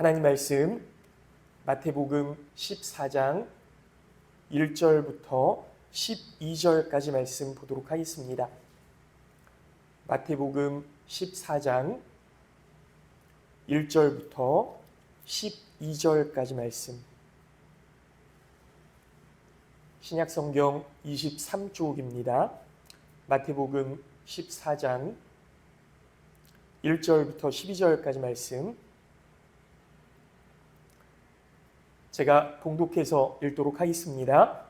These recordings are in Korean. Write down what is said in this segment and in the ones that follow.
하나님 말씀 마태복음 14장 1절부터 12절까지 말씀 보도록 하겠습니다. 마태복음 14장 1절부터 12절까지 말씀. 신약 성경 23쪽입니다. 마태복음 14장 1절부터 12절까지 말씀. 제가 봉독해서 읽도록 하겠습니다.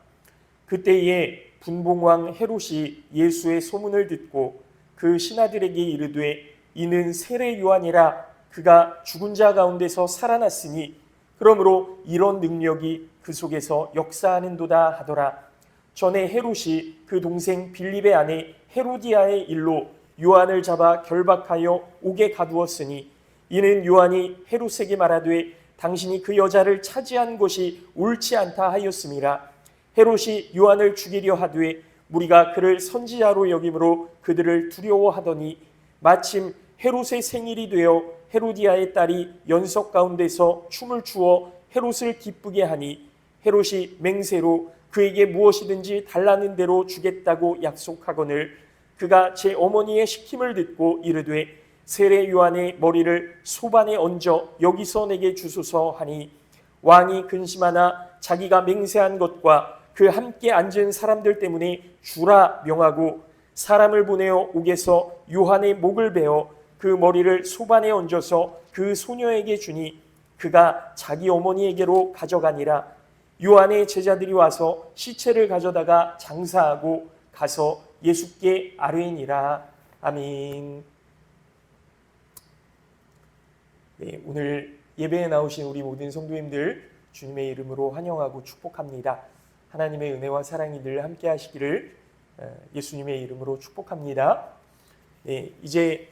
그때에 분봉왕 헤롯이 예수의 소문을 듣고 그 신하들에게 이르되 이는 세례 요한이라 그가 죽은 자 가운데서 살아났으니 그러므로 이런 능력이 그 속에서 역사하는도다 하더라. 전에 헤롯이 그 동생 빌립의 아내 헤로디아의 일로 요한을 잡아 결박하여 옥에 가두었으니 이는 요한이 헤롯에게 말하되 당신이 그 여자를 차지한 것이 옳지 않다 하였음이라 헤롯이 요한을 죽이려 하되 무리가 그를 선지자로 여김으로 그들을 두려워하더니 마침 헤롯의 생일이 되어 헤로디아의 딸이 연석 가운데서 춤을 추어 헤롯을 기쁘게 하니 헤롯이 맹세로 그에게 무엇이든지 달라는 대로 주겠다고 약속하거늘 그가 제 어머니의 시킴을 듣고 이르되 세례 요한의 머리를 소반에 얹어 여기서 내게 주소서 하니 왕이 근심하나 자기가 맹세한 것과 그 함께 앉은 사람들 때문에 주라 명하고 사람을 보내어 옥에서 요한의 목을 베어 그 머리를 소반에 얹어서 그 소녀에게 주니 그가 자기 어머니에게로 가져가니라 요한의 제자들이 와서 시체를 가져다가 장사하고 가서 예수께 아뢰니라 아멘. 네, 오늘 예배에 나오신 우리 모든 성도님들 주님의 이름으로 환영하고 축복합니다. 하나님의 은혜와 사랑이 늘 함께 하시기를 어, 예수님의 이름으로 축복합니다. 네, 이제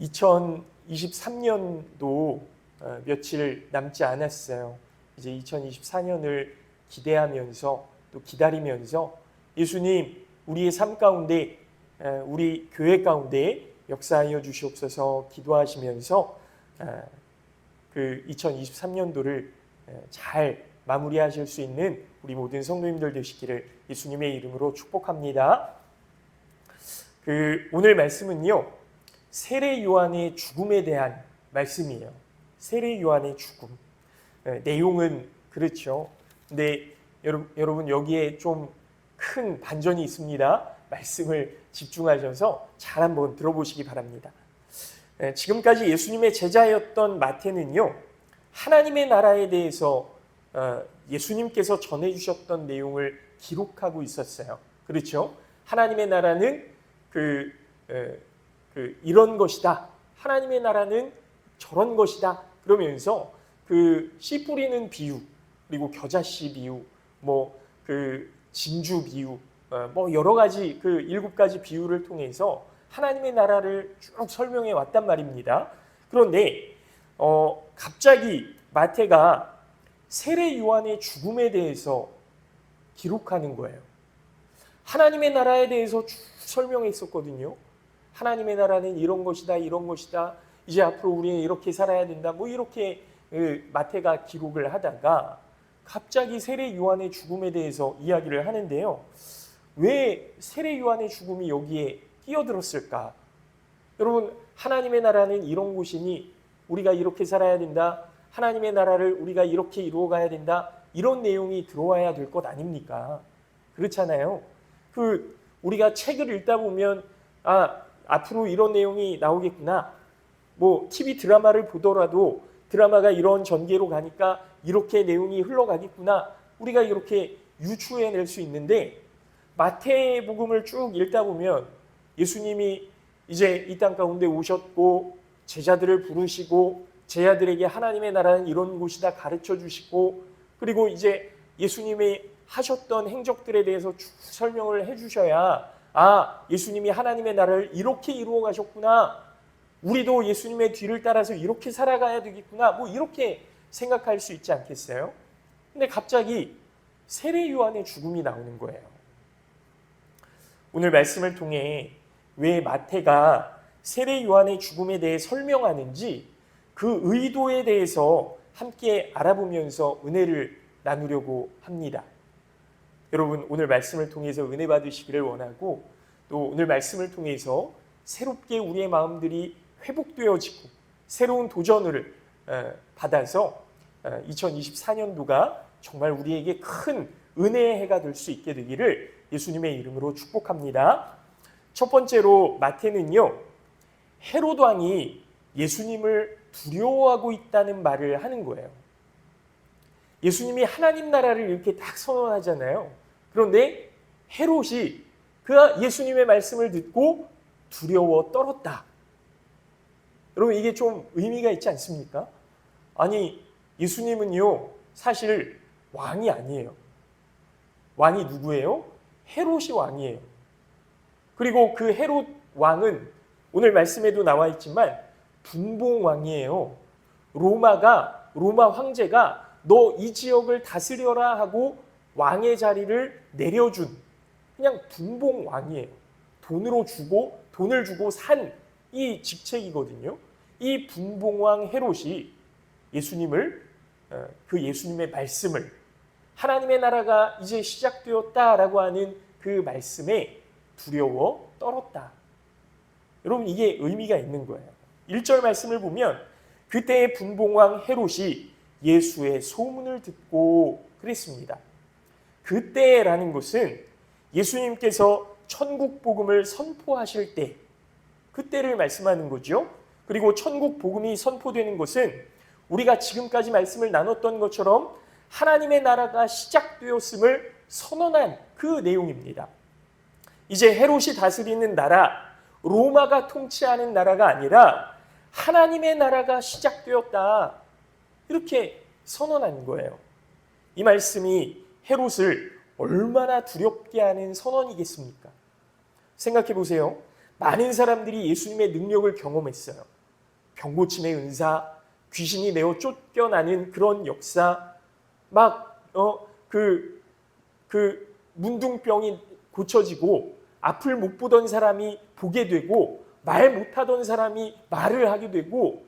2023년도 어, 며칠 남지 않았어요. 이제 2024년을 기대하면서 또 기다리면서 예수님 우리의 삶 가운데 어, 우리 교회 가운데 역사하여 주시옵소서 기도하시면서 그 2023년도를 잘 마무리하실 수 있는 우리 모든 성도님들 되시기를 예수님의 이름으로 축복합니다. 그 오늘 말씀은요. 세례 요한의 죽음에 대한 말씀이에요. 세례 요한의 죽음. 내용은 그렇죠. 근데 여러분 여기에 좀 큰 반전이 있습니다. 말씀을 집중하셔서 잘 한번 들어보시기 바랍니다. 지금까지 예수님의 제자였던 마태는요, 하나님의 나라에 대해서 예수님께서 전해주셨던 내용을 기록하고 있었어요. 그렇죠? 하나님의 나라는 그, 그 이런 것이다. 하나님의 나라는 저런 것이다. 그러면서 그 씨 뿌리는 비유, 그리고 겨자씨 비유, 뭐 그 진주 비유, 뭐 여러 가지 그 일곱 가지 비유를 통해서 하나님의 나라를 쭉 설명해 왔단 말입니다. 그런데 어, 갑자기 마태가 세례 요한의 죽음에 대해서 기록하는 거예요. 하나님의 나라에 대해서 쭉 설명했었거든요. 하나님의 나라는 이런 것이다, 이런 것이다. 이제 앞으로 우리는 이렇게 살아야 된다. 뭐 이렇게 그 마태가 기록을 하다가 갑자기 세례 요한의 죽음에 대해서 이야기를 하는데요. 왜 세례 요한의 죽음이 여기에 끼어들었을까? 여러분, 하나님의 나라는 이런 곳이니 우리가 이렇게 살아야 된다. 하나님의 나라를 우리가 이렇게 이루어 가야 된다. 이런 내용이 들어와야 될 것 아닙니까? 그렇잖아요. 그 우리가 책을 읽다 보면 아, 앞으로 이런 내용이 나오겠구나. 뭐 TV 드라마를 보더라도 드라마가 이런 전개로 가니까 이렇게 내용이 흘러가겠구나. 우리가 이렇게 유추해낼 수 있는데 마태복음을 쭉 읽다 보면 예수님이 이제 이 땅 가운데 오셨고 제자들을 부르시고 제자들에게 하나님의 나라는 이런 곳이다 가르쳐 주시고 그리고 이제 예수님이 하셨던 행적들에 대해서 쭉 설명을 해 주셔야 아, 예수님이 하나님의 나라를 이렇게 이루어 가셨구나. 우리도 예수님의 뒤를 따라서 이렇게 살아가야 되겠구나. 뭐 이렇게 생각할 수 있지 않겠어요? 근데 갑자기 세례 요한의 죽음이 나오는 거예요. 오늘 말씀을 통해 왜 마태가 세례 요한의 죽음에 대해 설명하는지 그 의도에 대해서 함께 알아보면서 은혜를 나누려고 합니다. 여러분 오늘 말씀을 통해서 은혜 받으시기를 원하고 또 오늘 말씀을 통해서 새롭게 우리의 마음들이 회복되어지고 새로운 도전을 어, 받아서 2024년도가 정말 우리에게 큰 은혜의 해가 될 수 있게 되기를 예수님의 이름으로 축복합니다. 첫 번째로 마태는요. 헤롯 왕이 예수님을 두려워하고 있다는 말을 하는 거예요. 예수님이 하나님 나라를 이렇게 딱 선언하잖아요. 그런데 헤롯이 그 예수님의 말씀을 듣고 두려워 떨었다. 여러분 이게 좀 의미가 있지 않습니까? 아니 예수님은요 사실 왕이 아니에요. 왕이 누구예요? 헤롯이 왕이에요. 그리고 그 헤롯 왕은 오늘 말씀에도 나와 있지만 분봉 왕이에요. 로마가 로마 황제가 너 이 지역을 다스려라 하고 왕의 자리를 내려준 그냥 분봉 왕이에요. 돈으로 주고 돈을 주고 산 이 직책이거든요. 이 분봉왕 헤롯이 예수님을 어, 그 예수님의 말씀을 하나님의 나라가 이제 시작되었다라고 하는 그 말씀에 두려워 떨었다. 여러분 이게 의미가 있는 거예요. 1절 말씀을 보면 그때의 분봉왕 헤롯이 예수의 소문을 듣고 그랬습니다. 그때라는 것은 예수님께서 천국 복음을 선포하실 때 그때를 말씀하는 거죠. 그리고 천국 복음이 선포되는 것은 우리가 지금까지 말씀을 나눴던 것처럼 하나님의 나라가 시작되었음을 선언한 그 내용입니다. 이제 헤롯이 다스리는 나라, 로마가 통치하는 나라가 아니라 하나님의 나라가 시작되었다. 이렇게 선언한 거예요. 이 말씀이 헤롯을 얼마나 두렵게 하는 선언이겠습니까? 생각해 보세요. 많은 사람들이 예수님의 능력을 경험했어요. 병고침의 은사, 귀신이 내어 쫓겨나는 그런 역사, 막, 어, 그, 그, 문둥병이 고쳐지고, 앞을 못 보던 사람이 보게 되고, 말 못하던 사람이 말을 하게 되고,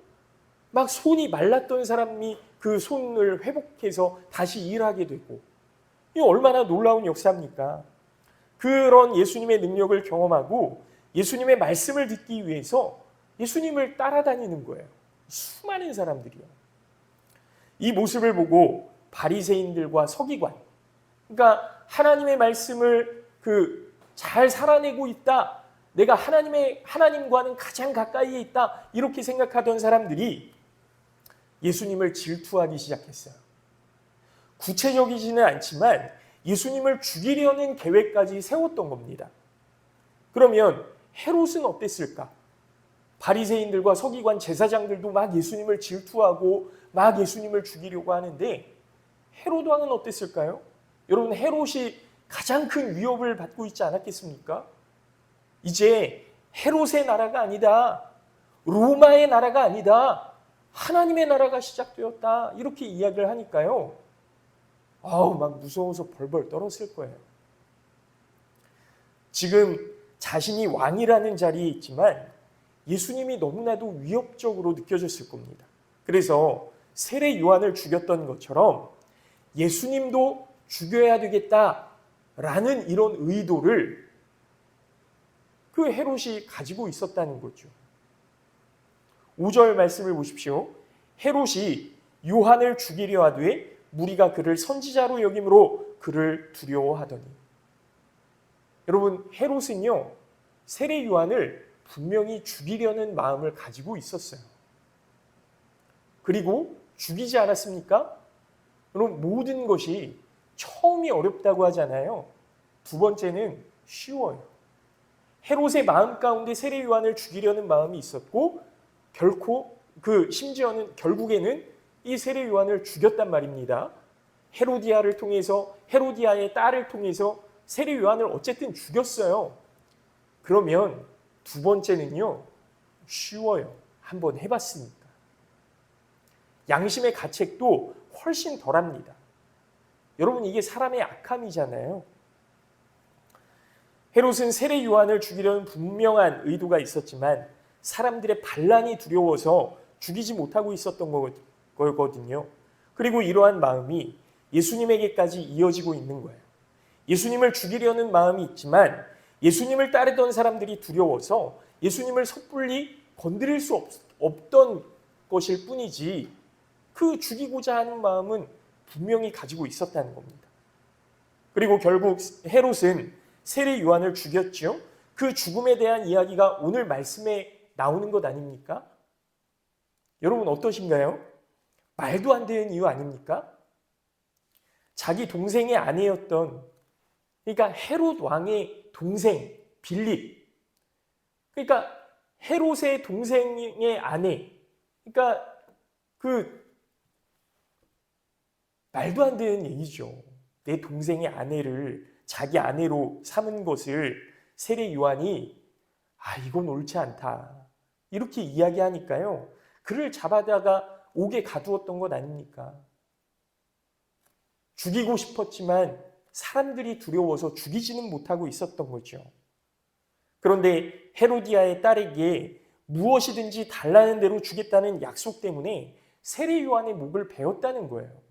막 손이 말랐던 사람이 그 손을 회복해서 다시 일하게 되고, 이 얼마나 놀라운 역사입니까? 그런 예수님의 능력을 경험하고 예수님의 말씀을 듣기 위해서 예수님을 따라다니는 거예요. 수많은 사람들이요. 이 모습을 보고 바리새인들과 서기관, 그러니까 하나님의 말씀을 그 잘 살아내고 있다. 내가 하나님의 하나님과는 가장 가까이에 있다. 이렇게 생각하던 사람들이 예수님을 질투하기 시작했어요. 구체적이지는 않지만 예수님을 죽이려는 계획까지 세웠던 겁니다. 그러면 헤롯은 어땠을까? 바리새인들과 서기관 제사장들도 막 예수님을 질투하고 막 예수님을 죽이려고 하는데 헤롯 왕은 어땠을까요? 여러분 헤롯이 가장 큰 위협을 받고 있지 않았겠습니까? 이제 헤롯의 나라가 아니다. 로마의 나라가 아니다. 하나님의 나라가 시작되었다. 이렇게 이야기를 하니까요. 아우, 막 무서워서 벌벌 떨었을 거예요. 지금 자신이 왕이라는 자리에 있지만 예수님이 너무나도 위협적으로 느껴졌을 겁니다. 그래서 세례 요한을 죽였던 것처럼 예수님도 죽여야 되겠다 라는 이런 의도를 그 헤롯이 가지고 있었다는 거죠. 5절 말씀을 보십시오. 헤롯이 요한을 죽이려 하되 무리가 그를 선지자로 여김으로 그를 두려워하더니 여러분 헤롯은요 세례 요한을 분명히 죽이려는 마음을 가지고 있었어요. 그리고 죽이지 않았습니까? 여러분 모든 것이 처음이 어렵다고 하잖아요. 두 번째는 쉬워요. 헤롯의 마음 가운데 세례 요한을 죽이려는 마음이 있었고 결코 그 심지어는 결국에는 이 세례 요한을 죽였단 말입니다. 헤로디아를 통해서 헤로디아의 딸을 통해서 세례 요한을 어쨌든 죽였어요. 그러면 두 번째는요. 쉬워요. 한번 해봤으니까. 양심의 가책도 훨씬 덜합니다. 여러분 이게 사람의 악함이잖아요. 헤롯은 세례 요한을 죽이려는 분명한 의도가 있었지만 사람들의 반란이 두려워서 죽이지 못하고 있었던 거거든요. 그리고 이러한 마음이 예수님에게까지 이어지고 있는 거예요. 예수님을 죽이려는 마음이 있지만 예수님을 따르던 사람들이 두려워서 예수님을 섣불리 건드릴 수 없, 없던 것일 뿐이지 그 죽이고자 하는 마음은 분명히 가지고 있었다는 겁니다. 그리고 결국 헤롯은 세례 요한을 죽였죠. 그 죽음에 대한 이야기가 오늘 말씀에 나오는 것 아닙니까? 여러분 어떠신가요? 말도 안 되는 이유 아닙니까? 자기 동생의 아내였던 그러니까 헤롯 왕의 동생 빌립 그러니까 헤롯의 동생의 아내 그러니까 그 말도 안 되는 얘기죠. 내 동생의 아내를 자기 아내로 삼은 것을 세례 요한이 아 이건 옳지 않다 이렇게 이야기하니까요. 그를 잡아다가 옥에 가두었던 것 아닙니까? 죽이고 싶었지만 사람들이 두려워서 죽이지는 못하고 있었던 거죠. 그런데 헤로디아의 딸에게 무엇이든지 달라는 대로 주겠다는 약속 때문에 세례 요한의 목을 베었다는 거예요.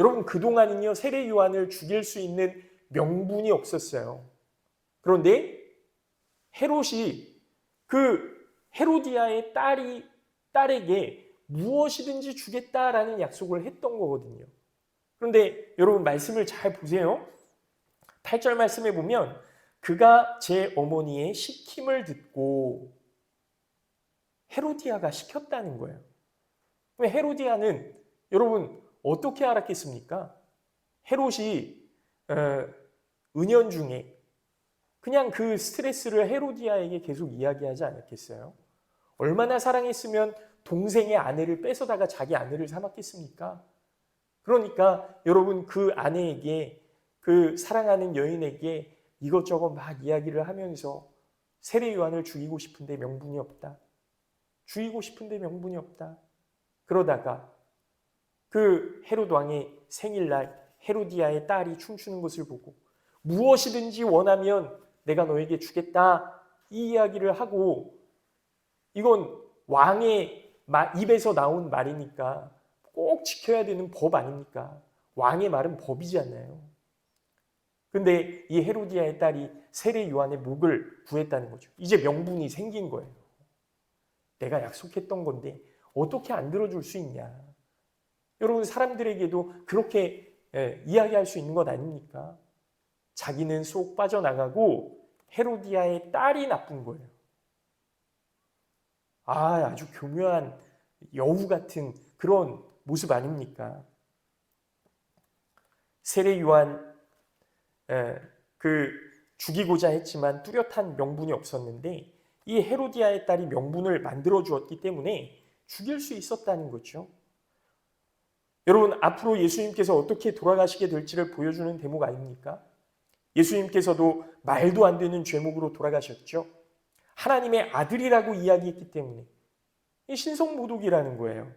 여러분 그동안은요 세례 요한을 죽일 수 있는 명분이 없었어요. 그런데 헤롯이 그 헤로디아의 딸이 딸에게 무엇이든지 주겠다라는 약속을 했던 거거든요. 그런데 여러분 말씀을 잘 보세요. 8절 말씀에 보면 그가 제 어머니의 시킴을 듣고 헤로디아가 시켰다는 거예요. 왜 헤로디아는 여러분 어떻게 알았겠습니까? 헤롯이 어, 은연 중에 그냥 그 스트레스를 헤로디아에게 계속 이야기하지 않았겠어요? 얼마나 사랑했으면 동생의 아내를 뺏어다가 자기 아내를 삼았겠습니까? 그러니까 여러분 그 아내에게 그 사랑하는 여인에게 이것저것 막 이야기를 하면서 세례 요한을 죽이고 싶은데 명분이 없다. 죽이고 싶은데 명분이 없다. 그러다가 그 헤롯 왕의 생일날 헤로디아의 딸이 춤추는 것을 보고 무엇이든지 원하면 내가 너에게 주겠다 이 이야기를 하고 이건 왕의 입에서 나온 말이니까 꼭 지켜야 되는 법 아닙니까? 왕의 말은 법이지 않나요? 근데 이 헤로디아의 딸이 세례 요한의 목을 구했다는 거죠. 이제 명분이 생긴 거예요. 내가 약속했던 건데 어떻게 안 들어줄 수 있냐? 여러분 사람들에게도 그렇게 예, 이야기할 수 있는 것 아닙니까? 자기는 쏙 빠져나가고 헤로디아의 딸이 나쁜 거예요. 아, 아주 교묘한 여우 같은 그런 모습 아닙니까? 세례 요한 그 죽이고자 했지만 뚜렷한 명분이 없었는데 이 헤로디아의 딸이 명분을 만들어 주었기 때문에 죽일 수 있었다는 거죠. 여러분 앞으로 예수님께서 어떻게 돌아가시게 될지를 보여주는 대목 아닙니까? 예수님께서도 말도 안 되는 죄목으로 돌아가셨죠. 하나님의 아들이라고 이야기했기 때문에 신성 모독이라는 거예요.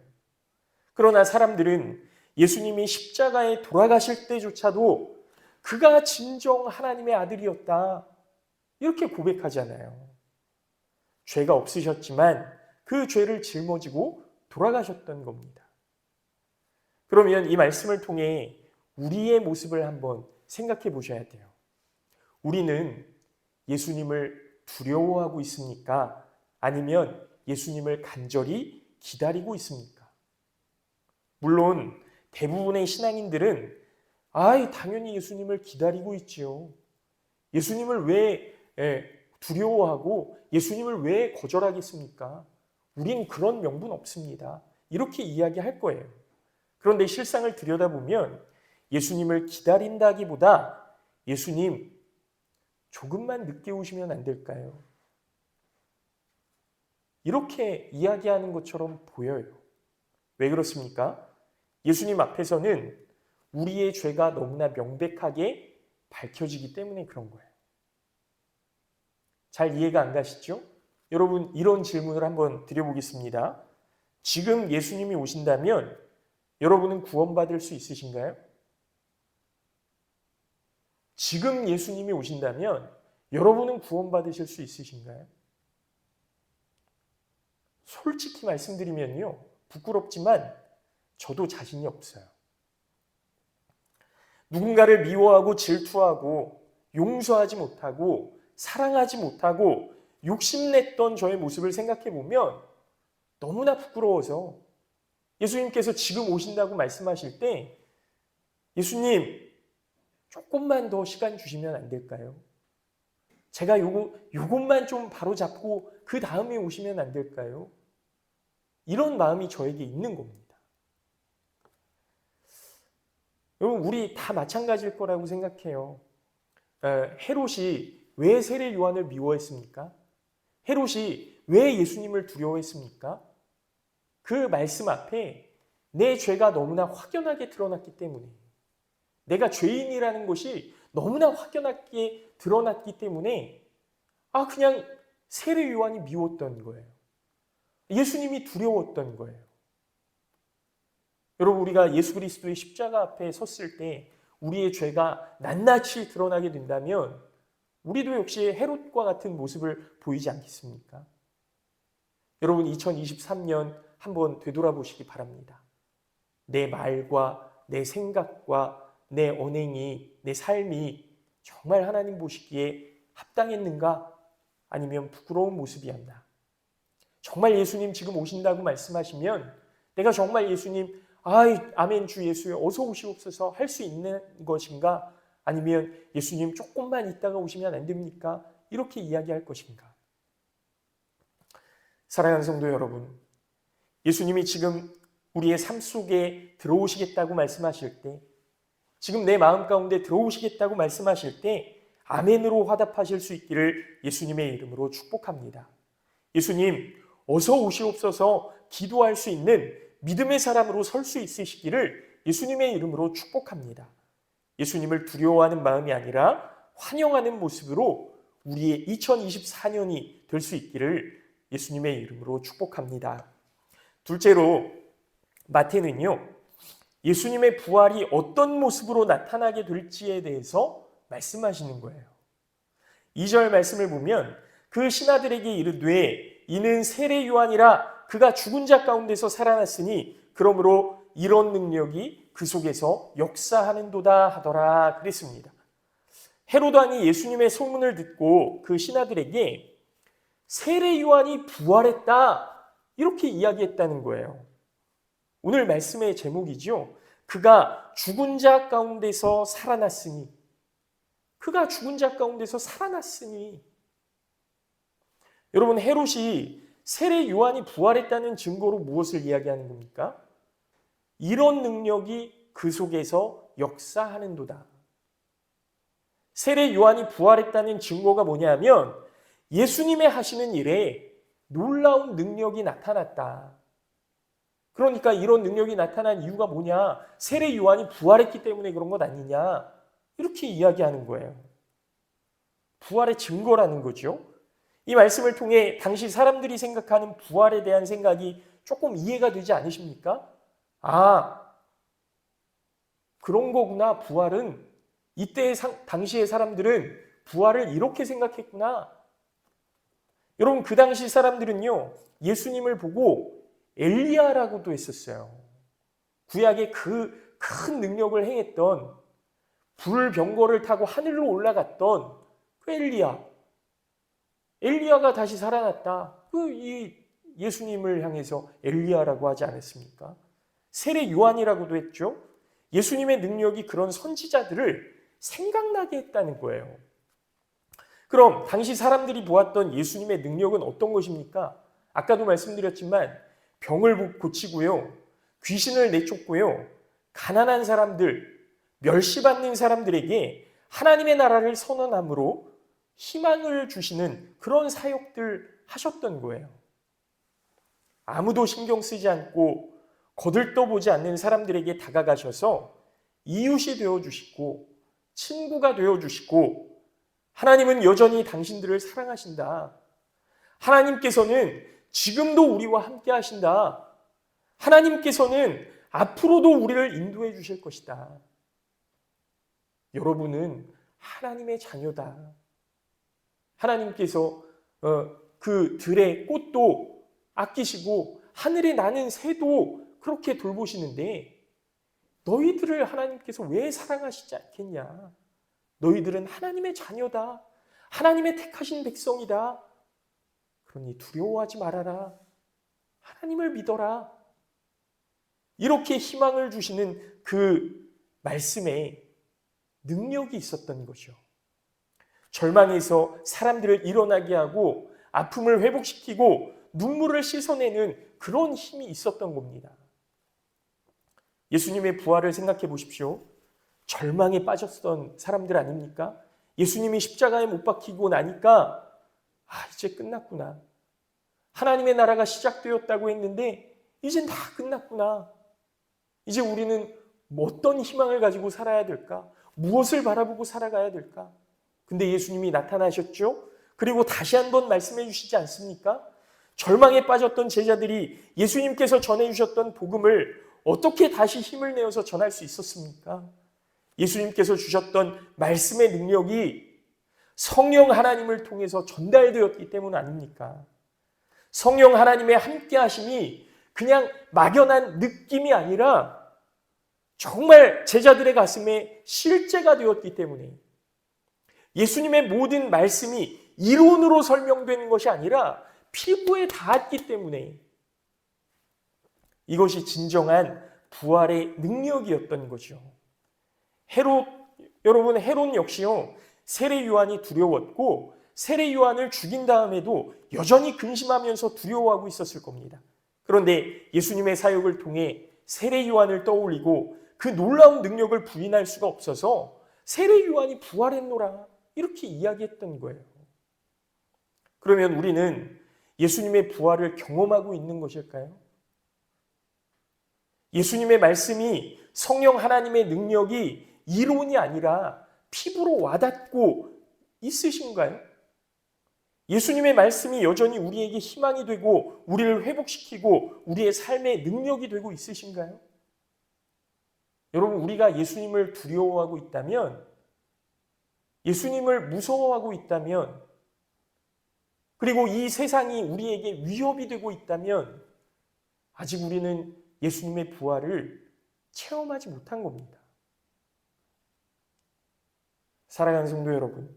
그러나 사람들은 예수님이 십자가에 돌아가실 때조차도 그가 진정 하나님의 아들이었다. 이렇게 고백하잖아요. 죄가 없으셨지만 그 죄를 짊어지고 돌아가셨던 겁니다. 그러면 이 말씀을 통해 우리의 모습을 한번 생각해 보셔야 돼요. 우리는 예수님을 두려워하고 있습니까? 아니면 예수님을 간절히 기다리고 있습니까? 물론 대부분의 신앙인들은 아, 당연히 예수님을 기다리고 있지요. 예수님을 왜 예, 두려워하고 예수님을 왜 거절하겠습니까? 우린 그런 명분 없습니다. 이렇게 이야기할 거예요. 그런데 실상을 들여다보면 예수님을 기다린다기보다 예수님 조금만 늦게 오시면 안 될까요? 이렇게 이야기하는 것처럼 보여요. 왜 그렇습니까? 예수님 앞에서는 우리의 죄가 너무나 명백하게 밝혀지기 때문에 그런 거예요. 잘 이해가 안 가시죠? 여러분, 이런 질문을 한번 드려보겠습니다. 지금 예수님이 오신다면 여러분은 구원받을 수 있으신가요? 지금 예수님이 오신다면 여러분은 구원받으실 수 있으신가요? 솔직히 말씀드리면요. 부끄럽지만 저도 자신이 없어요. 누군가를 미워하고 질투하고 용서하지 못하고 사랑하지 못하고 욕심냈던 저의 모습을 생각해 보면 너무나 부끄러워서 예수님께서 지금 오신다고 말씀하실 때 예수님 조금만 더 시간 주시면 안 될까요? 제가 요거 요것만 좀 바로 잡고 그 다음에 오시면 안 될까요? 이런 마음이 저에게 있는 겁니다. 여러분 우리 다 마찬가지일 거라고 생각해요. 헤롯이 왜 세례 요한을 미워했습니까? 헤롯이 왜 예수님을 두려워했습니까? 그 말씀 앞에 내 죄가 너무나 확연하게 드러났기 때문에 내가 죄인이라는 것이 너무나 확연하게 드러났기 때문에 아 그냥 세례 요한이 미웠던 거예요. 예수님이 두려웠던 거예요. 여러분 우리가 예수 그리스도의 십자가 앞에 섰을 때 우리의 죄가 낱낱이 드러나게 된다면 우리도 역시 헤롯과 같은 모습을 보이지 않겠습니까? 여러분 2023년 한번 되돌아보시기 바랍니다. 내 말과 내 생각과 내 언행이 내 삶이 정말 하나님 보시기에 합당했는가 아니면 부끄러운 모습이었나? 정말 예수님 지금 오신다고 말씀하시면 내가 정말 예수님 아이 아멘 주 예수여 어서 오시옵소서 할 수 있는 것인가? 아니면 예수님 조금만 있다가 오시면 안 됩니까? 이렇게 이야기할 것인가? 사랑하는 성도 여러분, 예수님이 지금 우리의 삶 속에 들어오시겠다고 말씀하실 때, 지금 내 마음 가운데 들어오시겠다고 말씀하실 때, 아멘으로 화답하실 수 있기를 예수님의 이름으로 축복합니다. 예수님, 어서 오시옵소서 기도할 수 있는 믿음의 사람으로 설 수 있으시기를 예수님의 이름으로 축복합니다. 예수님을 두려워하는 마음이 아니라 환영하는 모습으로 우리의 2024년이 될 수 있기를 예수님의 이름으로 축복합니다. 둘째로 마태는요. 예수님의 부활이 어떤 모습으로 나타나게 될지에 대해서 말씀하시는 거예요. 2절 말씀을 보면 그 신하들에게 이르되 이는 세례 요한이라 그가 죽은 자 가운데서 살아났으니 그러므로 이런 능력이 그 속에서 역사하는도다 하더라 그랬습니다. 헤로도 왕이 예수님의 소문을 듣고 그 신하들에게 세례 요한이 부활했다 이렇게 이야기했다는 거예요. 오늘 말씀의 제목이죠. 그가 죽은 자 가운데서 살아났으니 그가 죽은 자 가운데서 살아났으니 여러분 헤롯이 세례 요한이 부활했다는 증거로 무엇을 이야기하는 겁니까? 이런 능력이 그 속에서 역사하는도다. 세례 요한이 부활했다는 증거가 뭐냐면 예수님의 하시는 일에 놀라운 능력이 나타났다. 그러니까 이런 능력이 나타난 이유가 뭐냐? 세례 요한이 부활했기 때문에 그런 것 아니냐? 이렇게 이야기하는 거예요. 부활의 증거라는 거죠. 이 말씀을 통해 당시 사람들이 생각하는 부활에 대한 생각이 조금 이해가 되지 않으십니까? 아, 그런 거구나. 부활은 이때의 당시의 사람들은 부활을 이렇게 생각했구나. 여러분 그 당시 사람들은요 예수님을 보고 엘리야라고도 했었어요. 구약의 그 큰 능력을 행했던 불병거를 타고 하늘로 올라갔던 그 엘리야. 엘리야가 다시 살아났다. 그 이 예수님을 향해서 엘리야라고 하지 않았습니까? 세례 요한이라고도 했죠. 예수님의 능력이 그런 선지자들을 생각나게 했다는 거예요. 그럼 당시 사람들이 보았던 예수님의 능력은 어떤 것입니까? 아까도 말씀드렸지만 병을 고치고요. 귀신을 내쫓고요. 가난한 사람들, 멸시받는 사람들에게 하나님의 나라를 선언함으로 희망을 주시는 그런 사역들 하셨던 거예요. 아무도 신경 쓰지 않고 거들떠보지 않는 사람들에게 다가가셔서 이웃이 되어 주시고 친구가 되어 주시고 하나님은 여전히 당신들을 사랑하신다. 하나님께서는 지금도 우리와 함께 하신다. 하나님께서는 앞으로도 우리를 인도해 주실 것이다. 여러분은 하나님의 자녀다. 하나님께서 어, 그 들의 꽃도 아끼시고 하늘에 나는 새도 그렇게 돌보시는데 너희들을 하나님께서 왜 사랑하시지 않겠냐? 너희들은 하나님의 자녀다. 하나님의 택하신 백성이다. 그러니 두려워하지 말아라. 하나님을 믿어라. 이렇게 희망을 주시는 그 말씀에 능력이 있었던 거죠. 절망에서 사람들을 일어나게 하고 아픔을 회복시키고 눈물을 씻어내는 그런 힘이 있었던 겁니다. 예수님의 부활을 생각해 보십시오. 절망에 빠졌던 사람들 아닙니까? 예수님이 십자가에 못 박히고 나니까 아, 이제 끝났구나. 하나님의 나라가 시작되었다고 했는데 이젠 다 끝났구나. 이제 우리는 어떤 희망을 가지고 살아야 될까? 무엇을 바라보고 살아가야 될까? 근데 예수님이 나타나셨죠? 그리고 다시 한번 말씀해 주시지 않습니까? 절망에 빠졌던 제자들이 예수님께서 전해 주셨던 복음을 어떻게 다시 힘을 내어서 전할 수 있었습니까? 예수님께서 주셨던 말씀의 능력이 성령 하나님을 통해서 전달되었기 때문 아닙니까? 성령 하나님의 함께 하심이 그냥 막연한 느낌이 아니라 정말 제자들의 가슴에 실제가 되었기 때문에 예수님의 모든 말씀이 이론으로 설명되는 것이 아니라 피부에 닿았기 때문에 이것이 진정한 부활의 능력이었던 거죠. 헤롯 여러분 헤롯 역시요 세례 요한이 두려웠고 세례 요한을 죽인 다음에도 여전히 근심하면서 두려워하고 있었을 겁니다. 그런데 예수님의 사역을 통해 세례 요한을 떠올리고 그 놀라운 능력을 부인할 수가 없어서 세례 요한이 부활했노라 이렇게 이야기했던 거예요. 그러면 우리는 예수님의 부활을 경험하고 있는 것일까요? 예수님의 말씀이 성령 하나님의 능력이 이론이 아니라 피부로 와닿고 있으신가요? 예수님의 말씀이 여전히 우리에게 희망이 되고 우리를 회복시키고 우리의 삶의 능력이 되고 있으신가요? 여러분, 우리가 예수님을 두려워하고 있다면, 예수님을 무서워하고 있다면, 그리고 이 세상이 우리에게 위협이 되고 있다면, 아직 우리는 예수님의 부활을 체험하지 못한 겁니다. 사랑하는 성도 여러분,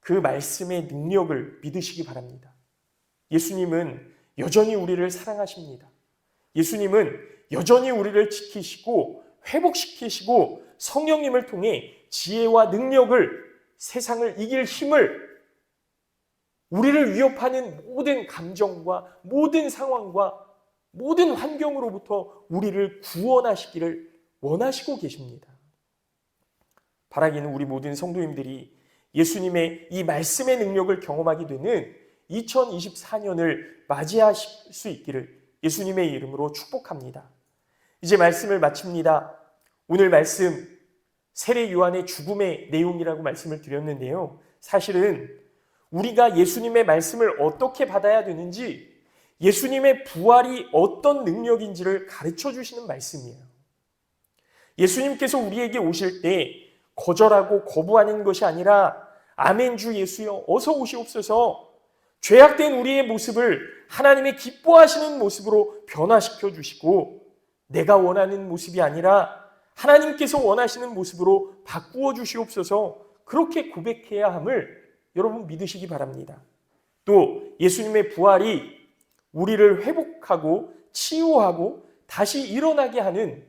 그 말씀의 능력을 믿으시기 바랍니다. 예수님은 여전히 우리를 사랑하십니다. 예수님은 여전히 우리를 지키시고 회복시키시고 성령님을 통해 지혜와 능력을 세상을 이길 힘을 우리를 위협하는 모든 감정과 모든 상황과 모든 환경으로부터 우리를 구원하시기를 원하시고 계십니다. 바라기는 우리 모든 성도님들이 예수님의 이 말씀의 능력을 경험하게 되는 2024년을 맞이하실 수 있기를 예수님의 이름으로 축복합니다. 이제 말씀을 마칩니다. 오늘 말씀 세례 요한의 죽음의 내용이라고 말씀을 드렸는데요. 사실은 우리가 예수님의 말씀을 어떻게 받아야 되는지 예수님의 부활이 어떤 능력인지를 가르쳐 주시는 말씀이에요. 예수님께서 우리에게 오실 때 거절하고 거부하는 것이 아니라 아멘 주 예수여 어서 오시옵소서 죄악된 우리의 모습을 하나님의 기뻐하시는 모습으로 변화시켜 주시고 내가 원하는 모습이 아니라 하나님께서 원하시는 모습으로 바꾸어 주시옵소서 그렇게 고백해야 함을 여러분 믿으시기 바랍니다. 또 예수님의 부활이 우리를 회복하고 치유하고 다시 일어나게 하는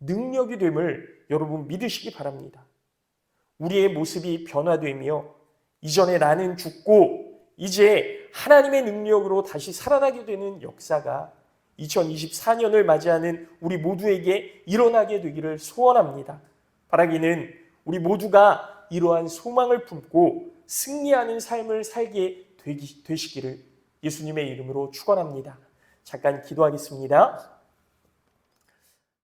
능력이 됨을 여러분 믿으시기 바랍니다. 우리의 모습이 변화되며 이전에 나는 죽고 이제 하나님의 능력으로 다시 살아나게 되는 역사가 2024년을 맞이하는 우리 모두에게 일어나게 되기를 소원합니다. 바라기는 우리 모두가 이러한 소망을 품고 승리하는 삶을 살게 되시기를 예수님의 이름으로 축원합니다. 잠깐 기도하겠습니다.